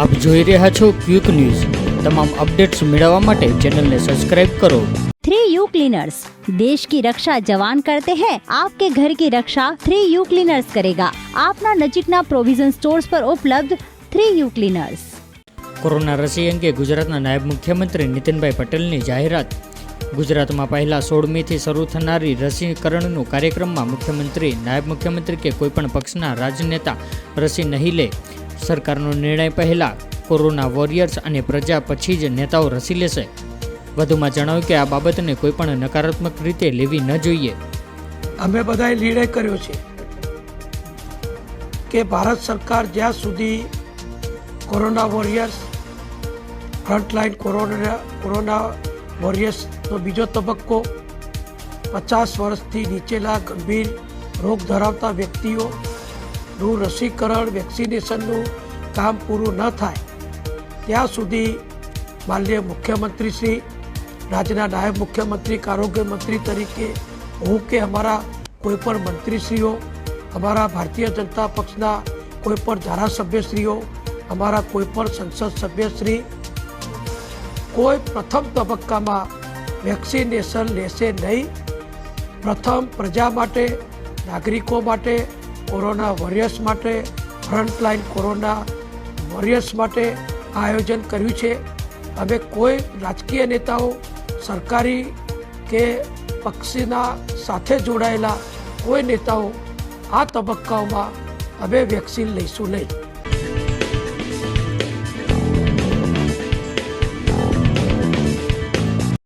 આપ જોઈ રહ્યા છો ક્વિક ન્યૂઝ. તમામ અપડેટ્સ મેળવવા માટે ચેનલને સબસ્ક્રાઇબ કરો. थ्री यू क्लीनर्स देश की रक्षा जवान करते हैं आपके घर की रक्षा थ्री यू ક્લીનર્સ કરેગા. આપના નજીકના પ્રોવિઝન સ્ટોર્સ પર ઉપલબ્ધ થ્રી યુ ક્લીનર્સ. કોરોના રસી અંગે ગુજરાતના નાયબ મુખ્યમંત્રી નીતિનભાઈ પટેલની જાહેરાત. ગુજરાતમાં પહેલા સોળમીથી શરૂ થનારી રસીકરણનું કાર્યક્રમમાં મુખ્યમંત્રી નાયબ મુખ્યમંત્રી કે કોઈપણ પક્ષના રાજનેતા રસી નહીં લે. સરકારનો નિર્ણય પહેલા કોરોના વોરિયર્સ અને પ્રજા પછી જ નેતાઓ રસી લેશે. વધુમાં જણાવ્યું કે આ બાબતને કોઈપણ નકારાત્મક રીતે લેવી ન જોઈએ. અમે બધાએ નિર્ણય કર્યો છે કે ભારત સરકાર જ્યાં સુધી corona warriors, frontline corona corona વોરિયર્સનો બીજો તબક્કો, પચાસ વર્ષથી નીચેલા ગંભીર રોગ ધરાવતા વ્યક્તિઓનું રસીકરણ વેક્સિનેશનનું કામ પૂરું ન થાય. ત્યાં સુધી માનનીય મુખ્યમંત્રીશ્રી રાજ્યના નાયબ મુખ્યમંત્રી આરોગ્ય મંત્રી તરીકે હું કે અમારા કોઈપણ મંત્રીશ્રીઓ, અમારા ભારતીય જનતા પક્ષના કોઈપણ ધારાસભ્યશ્રીઓ, અમારા કોઈપણ સંસદ સભ્યશ્રી, કોઈ પ્રથમ તબક્કામાં વેક્સિનેશન લેશે નહીં. પ્રથમ પ્રજા માટે, નાગરિકો માટે કોરોના વોરિયર્સ માટે ફ્રન્ટલાઈન કોરોના વોરિયર્સ માટે આયોજન કર્યું છે. અમે કોઈ રાજકીય નેતાઓ સરકારી કે પક્ષીના સાથે જોડાયેલા કોઈ નેતાઓ આ તબક્કાઓમાં અમે વેક્સિન લઈશું નહીં.